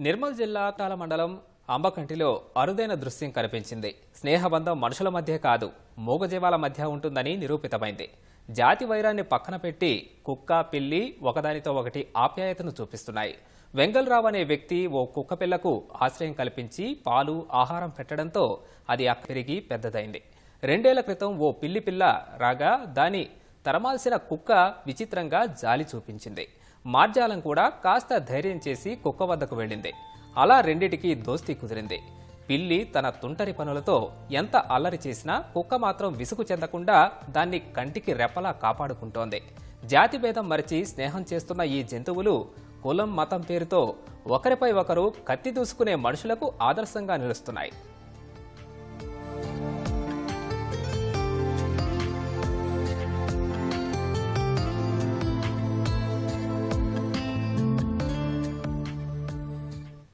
నిర్మల్ జిల్లా తాల మండలం అంబకంటిలో అరుదైన దృశ్యం కనిపించింది. స్నేహబంధం మనుషుల మధ్య కాదు మూగజీవాల మధ్య ఉంటుందని నిరూపితమైంది. జాతి వైరాన్ని పక్కన పెట్టి కుక్క పిల్లి ఒకదానితో ఒకటి ఆప్యాయతను చూపిస్తున్నాయి. వెంగల్రావు అనే వ్యక్తి ఓ కుక్క పిల్లకు ఆశ్రయం కల్పించి పాలు ఆహారం పెట్టడంతో అది అక్క పెరిగి పెద్దదైంది. రెండేళ్ళ క్రితం ఓ పిల్లి పిల్ల రాగా దాని తరమాల్సిన కుక్క విచిత్రంగా జాలి చూపించింది. మార్జాలం కూడా కాస్త ధైర్యం చేసి కుక్క వద్దకు వెళ్ళింది. అలా రెండిటికి దోస్తీ కుదిరింది. పిల్లి తన తుంటరి పనులతో ఎంత అల్లరి చేసినా కుక్క మాత్రం విసుగు చెందకుండా దాన్ని కంటికి రెప్పలా కాపాడుకుంటోంది. జాతి భేదం మరిచి స్నేహం చేస్తున్న ఈ జంతువులు కులం మతం పేరుతో ఒకరిపై ఒకరు కత్తి దూసుకునే మనుషులకు ఆదర్శంగా నిలుస్తున్నాయి.